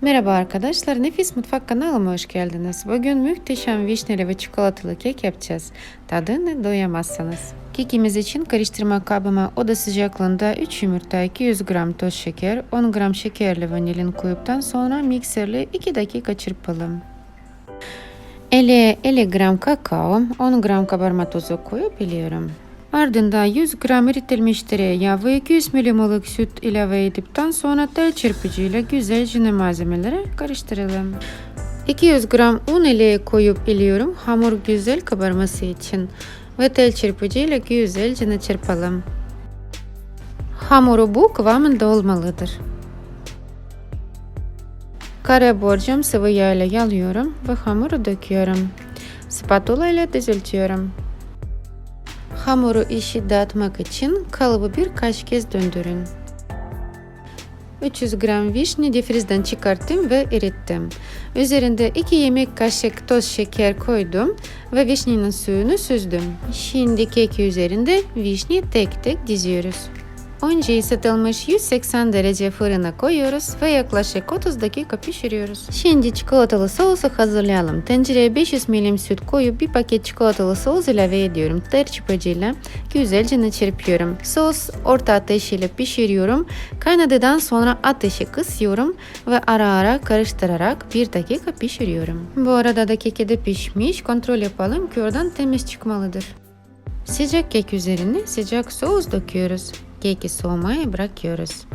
Merhaba arkadaşlar, Nefis Mutfak kanalıma hoş geldiniz. Bugün muhteşem vişneli ve çikolatalı kek yapacağız. Tadını doyamazsınız. Kekimiz için karıştırma kabıma oda sıcaklığında 3 yumurta, 200 gram toz şeker, 10 gram şekerli vanilin koyuptan sonra mikserle 2 dakika çırpalım. 50, 50 gram kakao, 10 gram kabarma tozu koyup biliyorum. Ardından 100 gram eritilmiş tereyağı ve 200 milimlik süt ilave edipten sonra tel çırpıcıyla güzelce malzemeleri karıştıralım. 200 gram un ile koyup iliyorum hamur güzel kabarması için ve tel çırpıcıyla güzelce çırpalım. Hamuru bu kıvamında olmalıdır. Kare borcam sıvı yağ ile yalıyorum ve hamuru döküyorum. Spatula ile düzeltiyorum. Hamuru işi dağıtmak için kalıbı birkaç kez döndürün. 300 gram vişne difrizden çıkarttım ve erittim. Üzerinde 2 yemek kaşık toz şeker koydum ve vişnenin suyunu süzdüm. Şimdi keki üzerinde vişne tek tek diziyoruz. Önce ısıtılmış 180 derece fırına koyuyoruz ve yaklaşık 30 dakika pişiriyoruz. Şimdi çikolatalı sosu hazırlayalım. Tencereye 500 ml süt koyup bir paket çikolatalı sos ilave ediyorum. Ter çırpıcıyla güzelce çırpıyorum. Sos orta ateş ile pişiriyorum. Kaynadıktan sonra ateşi kısıyorum ve ara ara karıştırarak bir dakika pişiriyorum. Bu arada da keki de pişmiş. Kontrol yapalım ki oradan temiz çıkmalıdır. Sıcak kek üzerine sıcak sos döküyoruz. Keki soğumaya bırakıyoruz.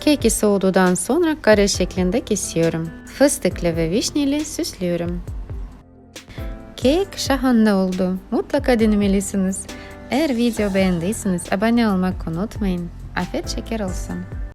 Keki soğuduktan sonra kare şeklinde kesiyorum. Fıstıklı ve vişneli süslüyorum. Kek şahane oldu. Mutlaka denemelisiniz. Eğer video beğendiyseniz abone olmayı unutmayın. Afiyet şeker olsun.